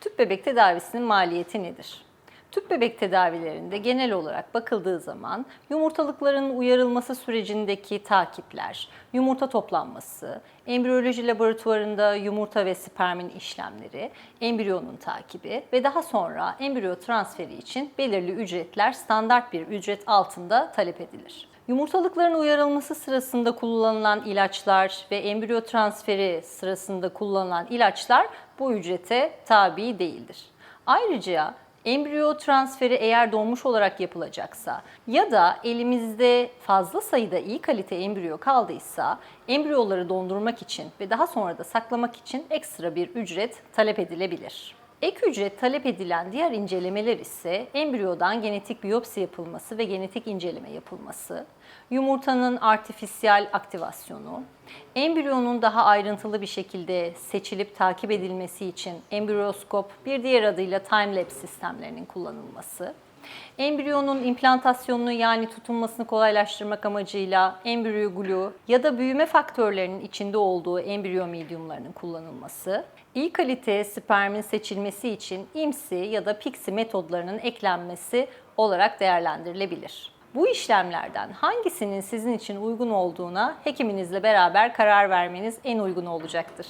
Tüp bebek tedavisinin maliyeti nedir? Tüp bebek tedavilerinde genel olarak bakıldığı zaman yumurtalıkların uyarılması sürecindeki takipler, yumurta toplanması, embriyoloji laboratuvarında yumurta ve spermin işlemleri, embriyonun takibi ve daha sonra embriyo transferi için belirli ücretler standart bir ücret altında talep edilir. Yumurtalıkların uyarılması sırasında kullanılan ilaçlar ve embriyo transferi sırasında kullanılan ilaçlar bu ücrete tabi değildir. Ayrıca embriyo transferi eğer doğmuş olarak yapılacaksa ya da elimizde fazla sayıda iyi kalite embriyo kaldıysa embriyoları dondurmak için ve daha sonra da saklamak için ekstra bir ücret talep edilebilir. Ek ücret talep edilen diğer incelemeler ise embriyodan genetik biyopsi yapılması ve genetik inceleme yapılması, yumurtanın artifisyal aktivasyonu, embriyonun daha ayrıntılı bir şekilde seçilip takip edilmesi için embriyoskop, bir diğer adıyla time-lapse sistemlerinin kullanılması, Embriyonun implantasyonunu yani tutunmasını kolaylaştırmak amacıyla embriyo glue ya da büyüme faktörlerinin içinde olduğu embriyo medyumlarının kullanılması, iyi kalite spermin seçilmesi için IMSI ya da PIXI metodlarının eklenmesi olarak değerlendirilebilir. Bu işlemlerden hangisinin sizin için uygun olduğuna hekiminizle beraber karar vermeniz en uygun olacaktır.